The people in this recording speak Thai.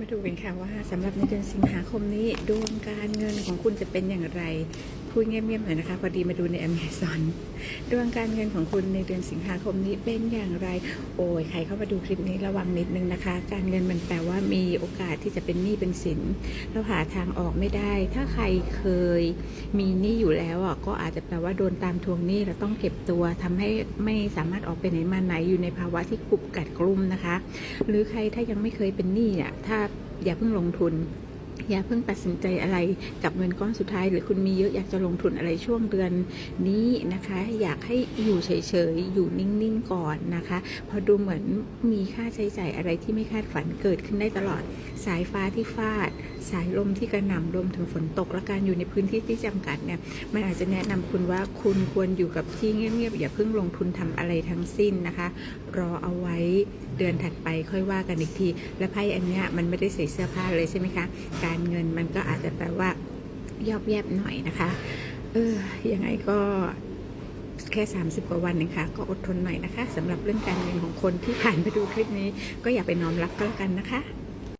มาดูกันค่ะว่าสำหรับในเดือนสิงหาคมนี้ดวงการเงินของคุณจะเป็นอย่างไรพูดเงียบๆหน่อยนะคะพอดีมาดูใน Amazon ดวงการเงินของคุณในเดือนสิงหาคมนี้เป็นอย่างไร โอ้ยใครเข้ามาดูคลิปนี้ระวังนิดนึงนะคะ การเงินมันแปลว่ามีโอกาสที่จะเป็นหนี้เป็นสินเราหาทางออกไม่ได้ ถ้าใครเคยมีหนี้อยู่แล้วอะก็อาจจะแปลว่าโดนตามทวงหนี้เราต้องเก็บตัวทำให้ไม่สามารถออกไปไหนมาไหนอยู่ในภาวะที่กุบกัดกลุ่มนะคะ หรือใครถ้ายังไม่เคยเป็นหนี้อะถ้าอย่าเพิ่งลงทุน อย่าเพิ่งตัดสินใจอะไรกับเงินก้อนสุดท้าย หรือคุณมีเยอะอยากจะลงทุนอะไรช่วงเดือนนี้นะคะ อยากให้อยู่เฉยๆ อยู่นิ่งๆก่อนนะคะ พอดูเหมือนมีค่าใช้จ่ายอะไรที่ไม่คาดฝันเกิดขึ้นได้ตลอด สายฟ้าที่ฟาด สายลมที่กระหน่ำรวมถึงฝนตกและการอยู่ในพื้นที่ที่จำกัดเนี่ยมันอาจจะแนะนำคุณว่าคุณควรอยู่กับที่เงียบๆอย่าเพิ่งลงทุนทำอะไรทั้งสิ้นนะคะ รอเอาไว้เดือนถัดไปค่อยว่ากันอีกที และไพ่อันเนี้ยมันไม่ได้ใส่เสื้อผ้าเลยใช่ไหมคะ การเงินมันก็อาจจะแปลว่ายอบแยบหน่อยนะคะ เออยังไงก็แค่ 30 กว่าวันเองค่ะ ก็อดทนหน่อยนะคะสำหรับเรื่องการเงินของคนที่ผ่านไปดูคลิปนี้ ก็อย่าไปน้อมรับก็แล้วกันนะคะ